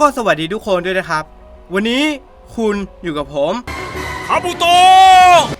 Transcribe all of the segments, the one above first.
ก็สวัสดีทุกคนด้วยนะครับ วันนี้คุณอยู่กับผมคาบุโตะ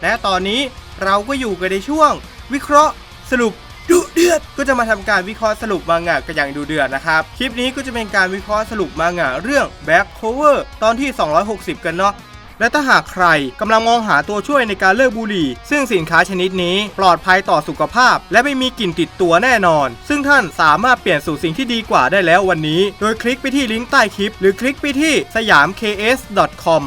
และตอนนี้เราก็อยู่กันในช่วง วิเคราะห์สรุปดุเดือดก็จะมาทำการวิเคราะห์สรุปมังงะกันอย่างดูเดือดนะครับ คลิปนี้ก็จะเป็นการวิเคราะห์สรุปมังงะเรื่อง Back Cover ตอนที่ 260 กันเนาะ และถ้าหากใครกำลังมองหาตัวช่วยในการเลิกบุหรี่ ซึ่งสินค้าชนิดนี้ปลอดภัยต่อสุขภาพ และไม่มีกลิ่นติดตัวแน่นอน ซึ่งท่านสามารถเปลี่ยนสู่สิ่งที่ดีกว่าได้แล้ววันนี้ โดยคลิกไปที่ลิงก์ใต้คลิป หรือคลิกไปที่สยาม ks.com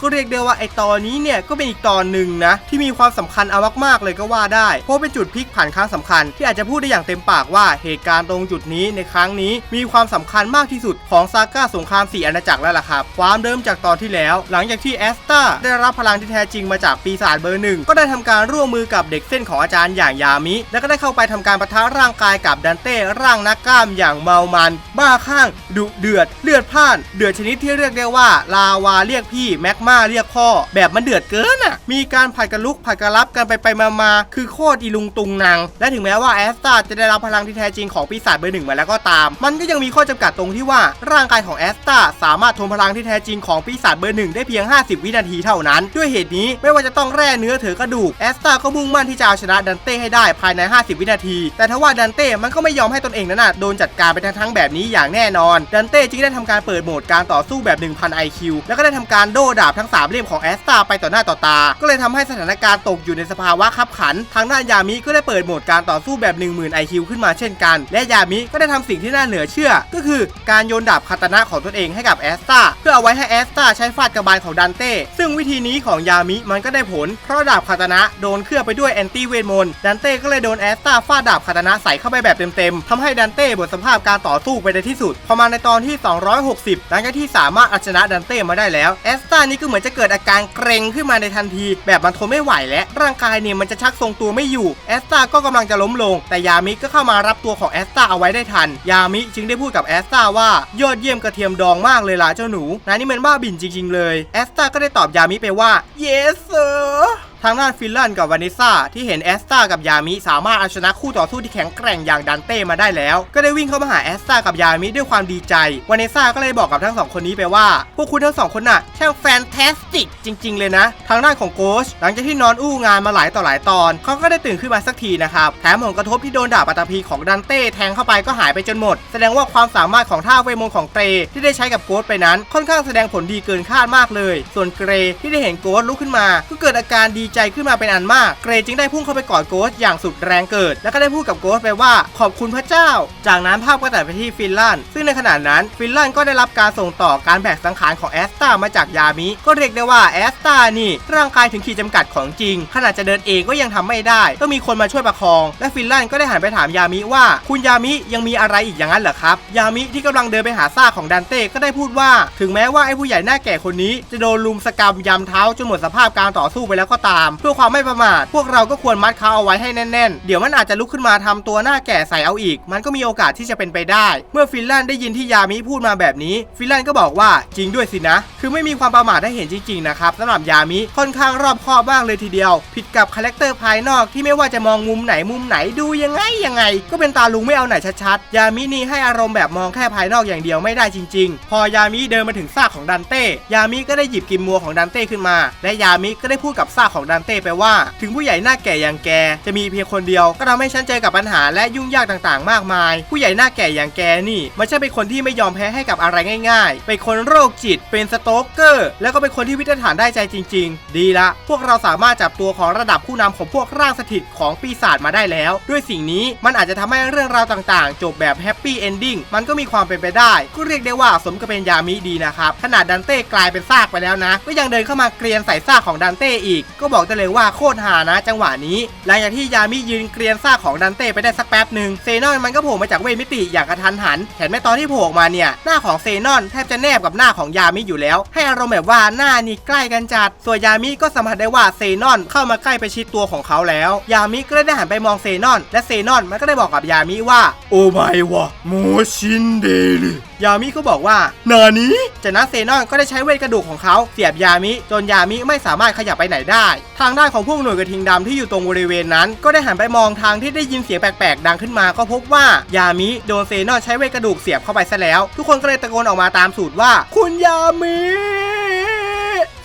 ก็เรียกได้ว่าไอตอนนี้เนี่ยก็เป็นอีกตอนหนึ่งนะที่มีความสำคัญเอามากๆเลยก็ว่าได้ เพราะเป็นจุดพลิกผันครั้งสำคัญ ที่อาจจะพูดได้อย่างเต็มปากว่าเหตุการณ์ตรงจุดนี้ในครั้งนี้มีความสำคัญมากที่สุดของซาก้าสงครามสี่อาณาจักรแล้วล่ะครับ ความเดิมจากตอนที่แล้ว หลังจากที่แอสตาได้รับพลังที่แท้จริงมาจากปีศาจเบอร์หนึ่งก็ได้ทำการร่วมมือกับเด็กเส้นของอาจารย์อย่างยามิ และก็ได้เข้าไปทำการประทะร่างกายกับดันเต้ร่างนักกล้ามอย่างเมามัน บ้าข้างดุเดือดเลือดพ่าน เดือดชนิดที่เรียกได้ว่าลาวาเรียกพี่แมกมาเรียกพ่อ แบบมันเดือดเกินอะ มีการผัดกันลุกผัดกันรับกันไปไปมามาคือโคตรอีลุงตุงนาง และถึงแม้ว่าแอสตาจะได้รับพลังที่แท้จริงของปีศาจเบอร์หนึ่งมาแล้วก็ตาม มันก็ยังมีข้อจำกัดตรงที่ว่าร่างกายของแอสตาสามารถทนพลังที่แท้จริงของปีศาจเบอร์หนึ่งได้เพียง 50 วินาทีเท่านั้น ด้วยเหตุนี้ไม่ว่าจะต้องแร่เนื้อเถือกระดูกแอสตาก็มุ่งมั่นที่จะเอาชนะดันเต้ให้ได้ภายใน 50 วินาที แต่ทว่าดันเต้มันก็ไม่ยอมให้ตนเองนั้นนะโดนจัดการไปทั้งๆแบบนี้อย่างแน่นอนดันเต้จึงได้ทำการเปิดโหมดการต่อสู้แบบ 1000 IQ แล้วก็ได้ทำการโดดาบทั้ง 3 เล่มของแอสตาไปต่อหน้าต่อตา ก็เลยทำให้สถานการณ์ตกอยู่ในสภาวะขับขัน ทางด้านยามิก็ได้เปิดโหมดการต่อสู้แบบ 10,000 IQ ขึ้นมาเช่นกัน และยามิก็ได้ทำสิ่งที่น่าเหลือเชื่อ ก็คือการโยนดาบคาตานะของตนเองให้กับแอสตาเพื่อเอาไว้ให้แอสตาใช้ฟาดกระบาลของดันเต้ซึ่งวิธีนี้ของยามิมันก็ได้ผล เพราะดาบคาตานะโดนเคลือบไปด้วยแอนตี้เวทมนต์ดันเต้ก็เลยโดนแอสตาฟาดดาบคาตานะใส่เข้าไปแบบเต็มๆทำให้ดันเต้หมดสภาพการต่อสู้ไปในที่สุดพอมาในตอนที่ 260หลังจากที่สามารถเอาชนะดันเต้มาได้แล้วแอสตานี่ก็เหมือนจะเกิดอาการเกรงขึ้นมาในทันที แบบมันทนไม่ไหวและร่างกายเนี่ยมันจะชักทรงตัวไม่อยู่แอสตาก็กำลังจะล้มลง แต่ยามิก็เข้ามารับตัวของแอสตาเอาไว้ได้ทัน ยามิจึงได้พูดกับแอสตาว่ายอดเยี่ยมกระเทียมดองมากเลยล่ะเจ้าหนูนายนี่มันบ้าบิ่นจริง ๆ เลยแอสตาก็ได้ตอบยามิไปว่า yes sir ทางด้านฟินแลนด์กับวานิซ่าที่เห็นแอสตากับยามิสามารถเอาชนะคู่ต่อสู้ที่แข็งแกร่งอย่างดันเต้มาได้แล้ว ก็ได้วิ่งเข้ามาหาแอสตากับยามิด้วยความดีใจวานิซ่าก็เลยบอกกับทั้งสองคนนี้ไปว่า พวกคุณทั้งสองคนน่ะ ช่างแฟนตาสติกจริง ๆ เลยนะ ทางด้านของโกชหลังจากที่นอนอู้งานมาหลายต่อหลายตอนเขาก็ได้ตื่นขึ้นมาสักทีนะครับแถมผลกระทบที่โดนดาบปัตตภีของดันเต้แทงเข้าไปก็หายไปจนหมด แสดงว่าความสามารถของท่าเวมนของเตรที่ได้ใช้กับโกชไปนั้น ค่อนข้างแสดงผลดีเกินคาดมากเลย ส่วนเกรที่ได้เห็นโกชลุกขึ้นมา ก็เกิดอาการดีใจขึ้นมาเป็นอันมาก เกรจึงได้พุ่งเข้าไปกอดโกชอย่างสุดแรงเกิด แล้วก็ได้พูดกับโกชไปว่าขอบคุณพระเจ้า จากนั้นภาพก็ตัดไปที่ฟินแลนด์ซึ่งในขณะนั้นฟินแลนด์ก็ได้รับการส่งต่อการแบกสังขารของแอสตามาจากยามิ ก็เรียกได้ว่าแอสตานี่ร่างกายถึงขีดจำกัดของจริง ขนาดจะเดินเองก็ยังทำไม่ได้ ต้องมีคนมาช่วยประคอง และฟินแลนด์ก็ได้หันไปถามยามิว่า คุณยามิยังมีอะไรอีกอย่างนั้นเหรอครับ ยามิที่กำลังเดินไปหาซากของดันเต้ก็ได้พูดว่า ถึงแม้ว่าไอ้ผู้ใหญ่หน้าแก่คนนี้ จะโดนลุมสกรรมยำเท้าจนหมดสภาพการต่อสู้ไปแล้วก็ตามเพื่อความไม่ประมาท พวกเราก็ควรมัดเขาเอาไว้ให้แน่นๆ เดี๋ยวมันอาจจะลุกขึ้นมาทำตัวหน้าแก่ใส่เอาอีก มันก็มีโอกาสที่จะเป็นไปได้ เมื่อฟินแลนด์ได้ยินที่ยามิพูดมาแบบนี้ ฟินแลนด์ก็บอกว่าจริงด้วยสินะ คือไม่มีความประมาทได้เห็นจริงๆนะครับสำหรับยามิค่อนข้างรอบคอบมากเลยทีเดียว ผิดกับคาแรคเตอร์ภายนอกที่ไม่ว่าจะมองมุมไหนมุมไหนดูยังไงยังไง ก็เป็นตาลุงไม่เอาไหนชัดๆยามินี่ให้อารมณ์แบบมองแค่ภายนอกอย่างเดียวไม่ได้จริง ๆ พอยามิเดินมาถึงซากของดันเต้ยามิก็ได้หยิบกิมมัวของดันเต้ขึ้นมา และยามิก็ได้พูดกับซากของดันเต้ไปว่า ถึงผู้ใหญ่หน้าแก่อย่างแก จะมีเพียงคนเดียว ก็ทำให้ฉันเจอกับปัญหาและยุ่งยากต่างๆ มากมาย ผู้ใหญ่หน้าแก่อย่างแกนี่ไม่ใช่เป็นคนที่ไม่ยอมแพ้ให้กับอะไรง่าย ๆ เป็นคนโรคจิต เป็นสโตรกเกอร์ แล้วก็เป็นคนที่วิตฐานได้ใจจริง ๆ ดีละ พวกเราสามารถจับตัวของระดับผู้นำของพวกร่างสถิตของปีศาจมาได้แล้ว ด้วยสิ่งนี้มันอาจจะทำให้เรื่องราวต่างๆ จบแบบแฮปปี้เอนดิ้งมันก็มีความเป็นไปได้ ก็เรียกได้ว่าสมกับเป็นยามิดีนะครับขนาดดันเต้กลายเป็นซากไปแล้วนะ ก็ยังเดินเข้ามาเกรียนใส่ซากของดันเต้อีกก็บอกได้เลยว่าโคตรหานะ จังหวะนี้ หลังจากที่ยามิยืนเกรียนซากของดันเต้ไปได้สักแป๊บหนึ่งเซนอนมันก็โผล่มาจากเวทมิติอย่างกระทันหันเห็นไหมตอนที่โผล่ออกมาเนี่ยหน้าของเซนอนแทบจะแนบกับหน้าของยามิอยู่แล้ว ให้อารมณ์แบบว่าหน้านี่ใกล้กันจัด ส่วนยามิก็สัมผัสได้ว่าเซนอนเข้ามาใกล้ไปชิดตัวของเขาแล้ว ยามิก็ได้หันไปมองเซนอน และเซนอนมันก็ได้บอกกับยามิว่าโอ้ไม่วะโมชินเดล ยามิก็บอกว่านานี้จากนั้นเซนอนก็ได้ใช้เวทกระดูกของเขาเสียบยามิ จนยามิไม่สามารถขยับไปไหนได้ ทางด้านของพวกหน่วยกระทิงดำที่อยู่ตรงบริเวณนั้น ก็ได้หันไปมองทางที่ได้ยินเสียงแปลกๆ ดังขึ้นมาก็พบว่ายามิโดนเซนอนใช้เวทกระดูกเสียบเข้าไปซะแล้ว ทุกคนก็เลยตะโกนออกมาตามสูตรว่า คุณยามิ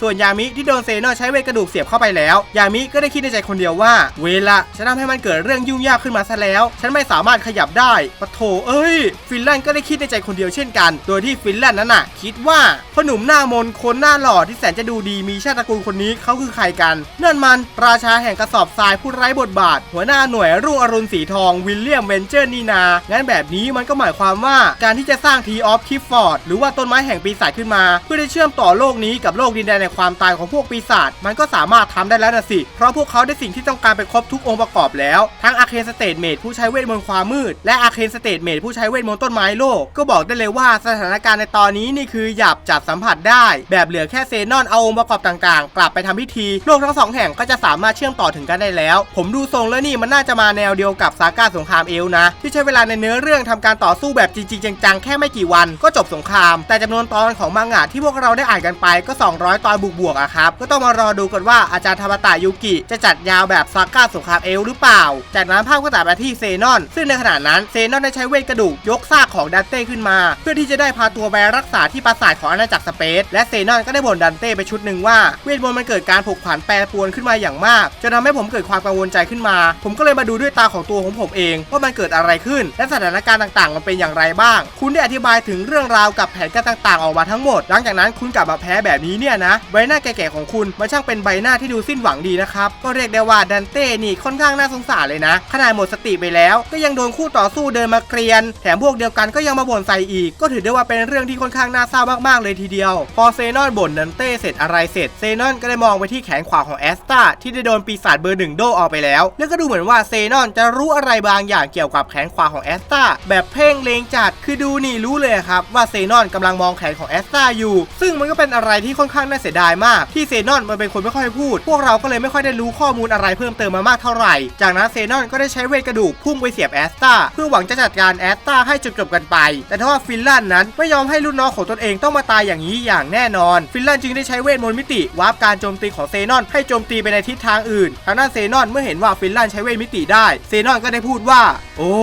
ส่วนยามิที่โดนเซนอนใช้เวทกระดูกเสียบเข้าไปแล้ว ยามิก็ได้คิดในใจคนเดียวว่า เวละฉันทำให้มันเกิดเรื่องยุ่งยากขึ้นมาซะแล้ว ฉันไม่สามารถขยับได้ปะโถเอ้ย ฟินแลนด์ก็ได้คิดในใจคนเดียวเช่นกัน โดยที่ฟินแลนด์นั้นน่ะ คิดว่าพ่อหนุ่มหน้ามนคนหน้าหล่อที่แสนจะดูดีมีชาติตระกูลคนนี้เขาคือใครกัน นั่นมันราชาแห่งกระสอบทรายผู้ไร้บทบาท หัวหน้าหน่วยรุ่งอรุณสีทองวิลเลียมเวนเจอร์นีนา งั้นแบบนี้มันก็หมายความว่าการที่จะสร้างทีออฟคิฟฟอร์ดหรือว่าต้นไม้แห่งปีศาจขึ้นมา เพื่อได้เชื่อมต่อโลกนี้กับโลกดินแดนในความตายของพวกปีศาจมันก็สามารถทำได้แล้วนะสิ เพราะพวกเขาได้สิ่งที่ต้องการไปครบทุกองค์ประกอบแล้ว ทั้งอาเคนสเตทเมดผู้ใช้เวทมนต์ความมืด และอาเคนสเตทเมดผู้ใช้เวทมนต์ต้นไม้โลก ก็บอกได้เลยว่าสถานการณ์ในตอนนี้นี่คือหยาบจัดสัมผัสได้ แบบเหลือแค่เซนอนเอาองค์ประกอบต่างๆ กลับไปทำพิธี โลกทั้งสองแห่งก็จะสามารถเชื่อมต่อถึงกันได้แล้ว ผมดูทรงแล้วนี่มันน่าจะมาแนวเดียวกับซาก้าสงครามเอลนะ ที่ใช้เวลาในเนื้อเรื่องทำการต่อสู้แบบจริงๆจังๆแค่ไม่กี่วันก็จบสงคราม แต่จำนวนตอนของมังงะที่พวกเราได้อ่านกันไปก็ 200 ตอนบวกๆอะครับ ก็ต้องมารอดูกันว่าอาจารย์ธรรมตะยุกิ จะจัดยาวแบบซาก้าสงครามเอลหรือเปล่า จากนั้นภาพก็ตัดมาที่เซนอน ซึ่งในขณะนั้นเซนอนได้ใช้เวทกระดูกยกซากของดันเต้ขึ้นมา เพื่อที่จะได้พาตัวไปรักษาที่ปราสาทของอาณาจักรสเปซและเซนอนก็ได้บ่นดันเต้ไปชุดหนึ่งว่าเวทมนต์มันเกิดการผกผันแปรปรวนขึ้นมาอย่างมากจนทำให้ผมเกิดความกังวลใจขึ้นมา ผมก็เลยมาดูด้วยตาของตัวของผมเองว่ามันเกิดอะไรขึ้น และสถานการณ์ต่างๆ มันเป็นอย่างไรบ้าง คุณได้อธิบายถึงเรื่องราวกับแผนการต่างๆ ออกมาทั้งหมด หลังจากนั้นคุณกลับมาแพ้แบบนี้เนี่ยนะใบหน้าแก่ๆของคุณมันช่างเป็นใบหน้าที่ดูสิ้นหวังดีนะครับ ก็เรียกได้ว่าดันเต้นี่ค่อนข้างน่าสงสารเลยนะ ขนาดหมดสติไปแล้ว ก็ยังโดนคู่ต่อสู้เดินมาเกรียน แถมพวกเดียวกันก็ยังมาบ่นใส่อีก ก็ถือได้ว่าเป็นเรื่องที่ค่อนข้างน่าเศร้ามากๆเลยทีเดียว พอเซนอนบ่นดันเต้เสร็จอะไรเสร็จเซนอนก็ได้มองไปที่แขนขวาของแอสตาที่ได้โดนปีศาจเบอร์หนึ่งโดออกไปแล้ว แล้วก็ดูเหมือนว่าเซนอนจะรู้อะไรบางอย่างเกี่ยวกับแขนขวาของแอสตาแบบเพ่งเลงจัดคือดูนี่รู้เลยครับว่าเซนอนกำลังมองแขนของแอสตาอยู่ ซึ่งมันก็เป็นอะไรที่ค่อนข้างน่าเสียดายมากที่เซนอนมันเป็นคนไม่ค่อยพูด พวกเราก็เลยไม่ค่อยได้รู้ข้อมูลอะไรเพิ่มเติมมามากเท่าไหร่ จากนั้นเซนอนก็ได้ใช้เวทกระดูกพุ่งไปเสียบแอสตาเพื่อหวังจะจัดการแอสตาให้จบๆกันไป แต่ถ้าว่าฟินแลนด์นั้นไม่ยอมให้รุ่นน้องของตนเองต้องมาตายอย่างนี้อย่างแน่นอน ฟินแลนด์จึงได้ใช้เวทมนต์มิติวาร์ปการโจมตีของเซนอนให้โจมตีไปในทิศทางอื่นทางด้านเซนอนเมื่อเห็นว่าฟินแลนด์ใช้เวทมิติได้ เซนอนก็ได้พูดว่า โอ้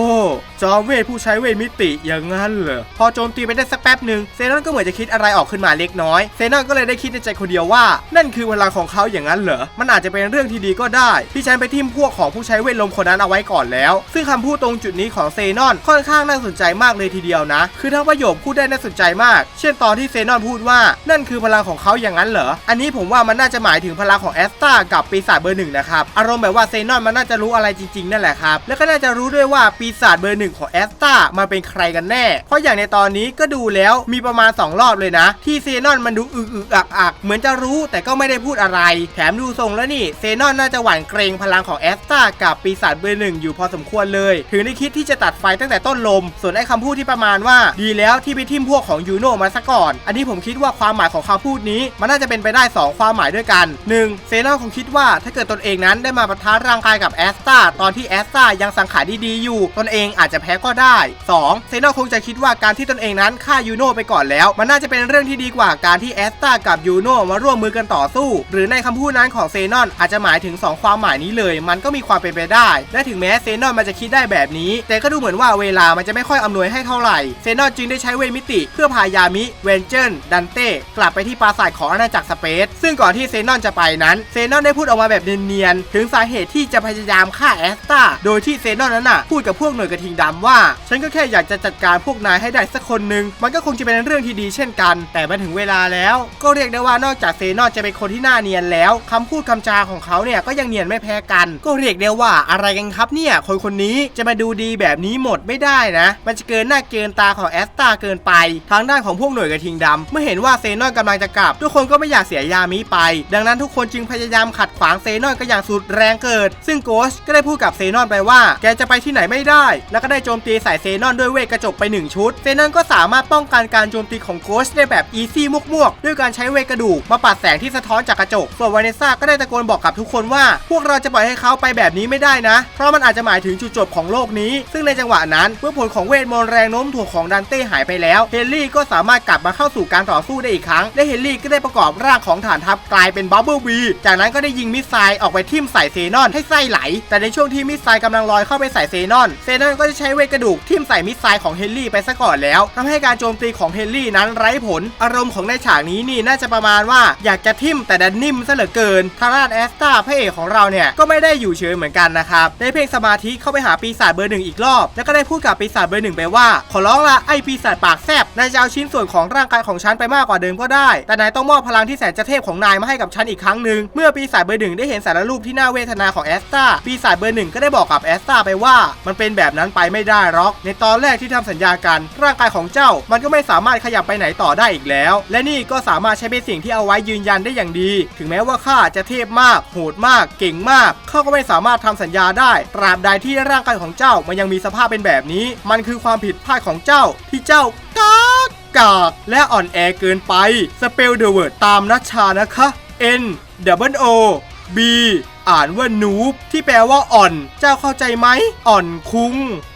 จอมเวทผู้ใช้เวทมิติอย่างนั้นเหรอพอโจมตีไปได้สักแป๊บหนึ่งเซนอนก็เหมือนจะคิดอะไรออกขึ้นมาเล็กน้อยเซนอนก็เลยได้คิดในใจคนเดียวว่า นั่นคือพลังของเขาอย่างนั้นเหรอ มันอาจจะเป็นเรื่องที่ดีก็ได้ ที่ฉันไปทิมพวกของผู้ใช้เวทลมคนนั้นเอาไว้ก่อนแล้ว ซึ่งคำพูดตรงจุดนี้ของเซนอนค่อนข้างน่าสนใจมากเลยทีเดียวนะ คือทั้งประโยคพูดได้น่าสนใจมาก เช่นตอนที่เซนอนพูดว่า นั่นคือพลังของเขาอย่างนั้นเหรอ อันนี้ผมว่ามันน่าจะหมายถึงพลังของแอสตากับปีศาจเบอร์หนึ่งนะครับ อารมณ์แบบว่าเซนอนมันน่าจะรู้อะไรจริงๆนั่นแหละครับ แล้วก็น่าจะรู้ด้วยว่าปีศาจเบอร์หนึ่งของแอสตามันเป็นใครกันแน่ เพราะอย่างในตอนนี้ก็ดูแล้วมีประมาณ 2 รอบเลยนะ ที่เซนอนมันดูอึกอึกอักอักเหมืมือนจะรู้แต่ก็ไม่ได้พูดอะไร แถมดูทรงแล้วนี่เซนอนน่าจะหวั่นเกรงพลังของแอสตากับปีศาจเบอร์หนึ่งอยู่พอสมควรเลย ถึงได้คิดที่จะตัดไฟตั้งแต่ต้นลม ส่วนไอ้คำพูดที่ประมาณว่า ดีแล้วที่ไปทิมพวกของยูโนมาซะก่อน อันนี้ผมคิดว่าความหมายของคำพูดนี้ มันน่าจะเป็นไปได้ 2 ความหมายด้วยกัน 1. เซนอนคงคิดว่าถ้าเกิดตนเองนั้นได้มาปะทะร่างกายกับแอสตาตอนที่แอสตายังสังขารดีๆอยู่ ตนเองอาจจะแพ้ก็ได้ 2. เซนอนคงจะคิดว่าการที่ตนเองนั้นฆ่ายูโนไปก่อนแล้ว มันน่าจะเป็นเรื่องที่ดีกว่าการที่แอสตากับยูโนมาร่วมมือกันต่อสู้ หรือในคำพูดนั้นของเซนอนอาจจะหมายถึง 2 ความหมายนี้เลย มันก็มีความเป็นไปได้ และถึงแม้เซนอนมันจะคิดได้แบบนี้ แต่ก็ดูเหมือนว่าเวลามันจะไม่ค่อยอำนวยให้เท่าไหร่ เซนอนจึงได้ใช้เวทมิติ เพื่อพายามิ เวนเจนดันเต้กลับไปที่ปราสาทของอาณาจักรสเปซซึ่งก่อนที่เซนอนจะไปนั้น เซนอนได้พูดออกมาแบบเนียนๆถึงสาเหตุที่จะพยายามฆ่าแอสตาโดยที่เซนอนนั้นน่ะพูดกับพวกหน่วยกระทิงดำว่า ฉันก็แค่อยากจะจัดการพวกนายให้ได้สักคนหนึ่งมันก็คงจะเป็นเรื่องที่ดีเช่นกัน แต่มาถึงเวลาแล้ว ก็เรียกได้ว่านอกจากเซนอนจะเป็นคนที่น่าเนียนแล้วคำพูดคำจาของเขาเนี่ยก็ยังเนียนไม่แพ้กัน ก็เรียกได้ว่าอะไรกันครับเนี่ยคนคนนี้จะมาดูดีแบบนี้หมดไม่ได้นะ มันจะเกินหน้าเกินตาของแอสตาเกินไป ทางด้านของพวกหน่วยกระทิงดำเมื่อเห็นว่าเซนอนกำลังจะกลับ ทุกคนก็ไม่อยากเสียยามิไป ดังนั้นทุกคนจึงพยายามขัดขวางเซนอนก็อย่างสุดแรงเกิด ซึ่งโกชก็ได้พูดกับเซนอนไปว่า แกจะไปที่ไหนไม่ได้ แล้วก็ได้โจมตีใส่เซนอนด้วยเวทกระจกไปหนึ่งชุด เซนอนก็สามารถป้องกันการโจมตีของโกชได้แบบอีซี่มวกๆด้วยการใช้เวทกระดูกกมาปัดแสงที่สะท้อนจากกระจก ส่วนวาเนซ่าก็ได้ตะโกนบอกกับทุกคนว่า พวกเราจะปล่อยให้เขาไปแบบนี้ไม่ได้นะ เพราะมันอาจจะหมายถึงจุดจบของโลกนี้ ซึ่งในจังหวะนั้นเมื่อผลของเวทมนต์แรงโน้มถ่วงของดันเต้หายไปแล้ว เฮนรี่ก็สามารถกลับมาเข้าสู่การต่อสู้ได้อีกครั้ง และเฮนรี่ก็ได้ประกอบร่างของฐานทัพกลายเป็นบับเบิลบี จากนั้นก็ได้ยิงมิสไซล์ออกไปทิ่มใส่เซนอนให้ไส้ไหล แต่ในช่วงที่มิสไซล์กำลังลอยเข้าไปใส่เซนอน เซนอนก็จะใช้เวทกระดูกทิ่มใส่มิสไซล์ของเฮนรี่ไปซะก่อนแล้วทำให้การโจมตีของเฮนรี่นั้นไร้ผล อารมณ์ของในฉากนี้นี่น่าจะประมาณว่าอยากจะทิมแต่ดันนิ่มซะเหลือเกินทางด้านแอสตาพระเอกของเราเนี่ยก็ไม่ได้อยู่เฉยเหมือนกันนะครับได้เพ่งสมาธิเข้าไปหาปีศาจเบอร์หนึ่งอีกรอบ แล้วก็ได้พูดกับปีศาจเบอร์หนึ่งไปว่า ขอร้องละไอปีศาจปากแซบนายจะเอาชิ้นส่วนของร่างกายของฉันไปมากกว่าเดิมก็ได้ แต่นายต้องมอบพลังที่แสนจะเทพของนายมาให้กับฉันอีกครั้งหนึ่งเมื่อปีศาจเบอร์หนึ่งได้เห็นสารรูปที่น่าเวทนาของแอสตาปีศาจเบอร์หนึ่งก็ได้บอกกับแอสตาไปว่า มันเป็นแบบนั้นไปไม่ได้หรอก ในตอนแรกที่ทำสัญญากัน ร่างกายของเจ้ามันก็ไม่สามารถขยับไปไหนต่อได้อีกแล้ว และนี่ก็สามารถใช้เป็นสิ่งที่เอาไว้ยืนยันได้อย่างดี ถึงแม้ว่าข้าจะเทพมาก โหดมาก เก่งมากข้าก็ไม่สามารถทำสัญญาได้ ตราบใดที่ร่างกายของเจ้ามันยังมีสภาพเป็นแบบนี้ มันคือความผิดพลาดของเจ้าที่เจ้ากากกากและอ่อนแอเกินไปสเปลเดอะเวิร์ดตามนัชชานะคะ N W O B อ่านว่านูบที่แปลว่าอ่อน เจ้าเข้าใจไหม อ่อนคุ้ง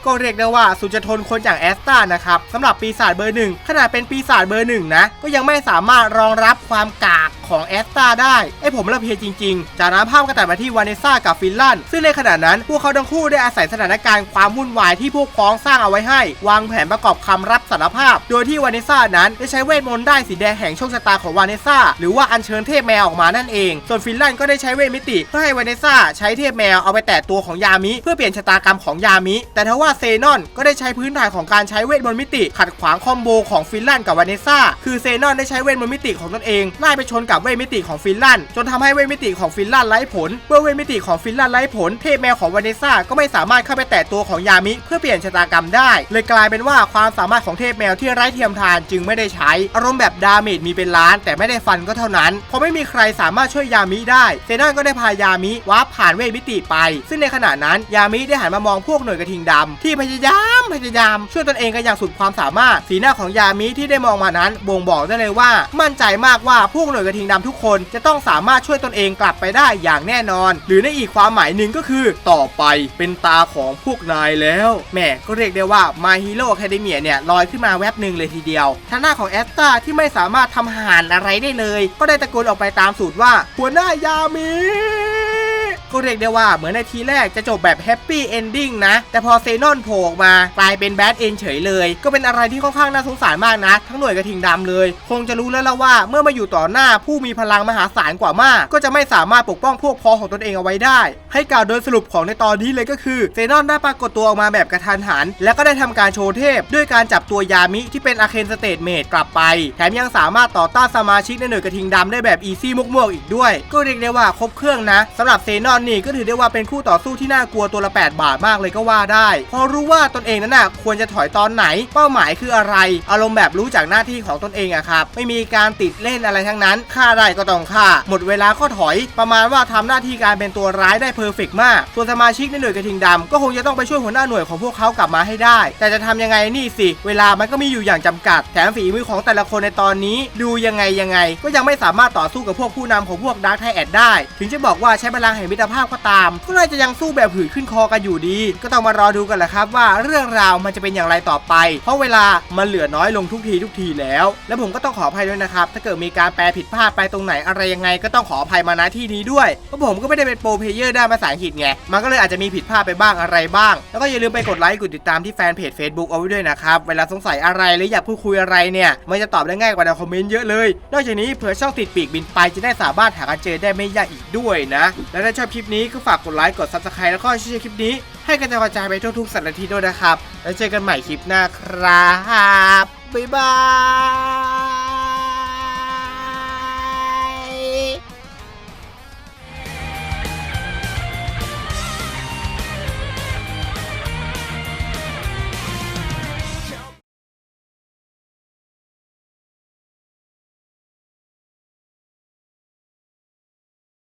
ก็เรียกได้ว่าสุจทนคนอย่างแอสตานะครับสำหรับปีศาจเบอร์หนึ่งขนาดเป็นปีศาจเบอร์หนึ่งนะ ก็ยังไม่สามารถรองรับความกากของแอสตาได้ ไอผมละเพจริงๆ จากนั้นภาพก็ตัดมาที่วาเนซ่ากับฟินแลันด์ซึ่งในขณะนั้น พวกเขาทั้งคู่ได้อาศัยสถานการณ์ความวุ่นวายที่พวกพ้องสร้างเอาไว้ให้ วางแผนประกอบคำรับสารภาพ โดยที่วาเนซ่านั้นได้ใช้เวทมนต์ได้สีแดงแห่งโชคชะตาของวาเนซ่าหรือว่าอัญเชิญเทพแมวออกมานั่นเอง ส่วนฟินแลนด์ก็ได้ใช้เวทมิติเพื่อให้วาเนซ่าใช้เทพแมวเอาไปแตะตัวของยามิ เพื่อเปลี่ยนชะตากรรมของยามิ แต่ทว่าเซนอนก็ได้ใช้พื้นฐานของการใช้เวทมนต์มิติ ขัดขวางคอมโบของฟินแลนด์กับวาเนซ่าคือเซนอนได้ใช้เวทมนต์มิติของตนเองไล่ไปชนกับเวทมิติของฟินแลนด์จนทำให้เวทมิติของฟินแลนด์ไร้ผลเมื่อเวทมิติของฟินแลนด์ไร้ผลเทพแมวของวาเนซ่าก็ไม่สามารถเข้าไปแตะตัวของยามิ เพื่อเปลี่ยนชะตากรรมได้ เลยกลายเป็นว่าความสามารถของเทพแมวที่ไร้เทียมทานจึงไม่ได้ใช้ อารมณ์แบบดาเมจมีเป็นล้าน แต่ไม่ได้ฟันก็เท่านั้นเพราะไม่มีใครสามารถช่วยยามิได้เซนอนก็ได้พายามิวาร์ปผ่านเวทมิติไป ซึ่งในขณะนั้นยามิได้หันมามองพวกหน่วยกระทิงดำทพยายามพยายามช่วยตนเองกันอย่างสุดความสามารถ สีหน้าของยามิที่ได้มองมานั้น บ่งบอกได้เลยว่า มั่นใจมากว่าพวกหน่วยกระทิงดำทุกคนจะต้องสามารถช่วยตนเองกลับไปได้อย่างแน่นอน หรือในอีกความหมายหนึ่งก็คือ ต่อไปเป็นตาของพวกนายแล้วแหม่ก็เรียกได้ว่า My Hero Academia เนี่ยลอยขึ้นมาแวบหนึ่งเลยทีเดียวทางหน้าของแอสตาที่ไม่สามารถทำหานอะไรได้เลย ก็ได้ตะโกนออกไปตามสูตรว่า หัวหน้ายามิ ก็เรียกได้ว่าเหมือนในทีแรกจะจบแบบแฮปปี้เอนดิ้งนะ แต่พอเซนอนโผล่ออกมากลายเป็นแบดเอนเฉยเลย ก็เป็นอะไรที่ค่อนข้างน่าสงสารมากนะ ทั้งหน่วยกระทิงดำเลย คงจะรู้แล้วละว่าเมื่อมาอยู่ต่อหน้าผู้มีพลังมหาศาลกว่ามาก ก็จะไม่สามารถปกป้องพวกพ้องของตนเองเอาไว้ได้ ให้กล่าวโดยสรุปของในตอนนี้เลยก็คือเซนอนได้ปรากฏตัวออกมาแบบกระทันหัน แล้วก็ได้ทำการโชว์เทพ ด้วยการจับตัวยามิที่เป็นอาเคนสเตทเมดกลับไป แถมยังสามารถต่อต้านสมาชิกในหน่วยกระทิงดำได้แบบอีซี่มุกๆอีกด้วย ก็เรียกได้ว่าครบเครื่องนะสำหรับเซนอนอนนี่ก็ถือได้ว่าเป็นคู่ต่อสู้ที่น่ากลัวตัวละ 8 บาทมากเลยก็ว่าได้ พอรู้ว่าตนเองนั้นน่ะควรจะถอยตอนไหน เป้าหมายคืออะไร อารมณ์แบบรู้จากหน้าที่ของตนเองอะครับ ไม่มีการติดเล่นอะไรทั้งนั้นฆ่าได้ก็ต้องฆ่า หมดเวลาก็ถอย ประมาณว่าทำหน้าที่การเป็นตัวร้ายได้เพอร์เฟกมาก ส่วนสมาชิกในหน่วยกระทิงดำก็คงจะต้องไปช่วยหัวหน้าหน่วยของพวกเขากลับมาให้ได้ แต่จะทำยังไงนี่สิ เวลามันก็มีอยู่อย่างจำกัด แถมฝีมือของแต่ละคนในตอนนี้ ดูยังไงยังไง ก็ยังไม่สามารถต่อสู้กับพวกผู้นำของพวกดาร์คไทแอดได้ ถึงจะบอกว่าใช้พลังแห่งมิตรภาพก็ตามก็น่าจะยังสู้แบบหืดขึ้นคอกันอยู่ดี ก็ต้องมารอดูกันแหละครับว่าเรื่องราวมันจะเป็นอย่างไรต่อไป เพราะเวลามันเหลือน้อยลงทุกทีทุกทีแล้ว และผมก็ต้องขออภัยด้วยนะครับ ถ้าเกิดมีการแปลผิดพลาดไปตรงไหนอะไรยังไง ก็ต้องขออภัยมาณที่นี้ด้วยเพราะผมก็ไม่ได้เป็นโปรเพลเยอร์ด้านภาษาอังกฤษไงมันก็เลยอาจจะมีผิดพลาดไปบ้างอะไรบ้าง แล้วก็อย่าลืมไปกดไลค์กดติดตามที่แฟนเพจ Facebook เอาไว้ด้วยนะครับเวลาสงสัยอะไรหรืออยากพูดคุยอะไรเนี่ยมันจะตอบได้ง่ายกว่าในคอมเมนต์เยอะเลย นอกจากนี้เผื่อช่องติดปีกบินไปจะได้สามารถหากันเจอได้ไม่ยากอีกด้วยนะ และถ้าชอบลิปนี้ก็ฝากกดไลค์กด subscribe แล้วก็แชร์คลิปนี้ ให้กระจายไปทั่วทุกสัตว์อาทิตย์ด้วยนะครับ แล้วเจอกันใหม่คลิปหน้าครับ บ๊ายบาย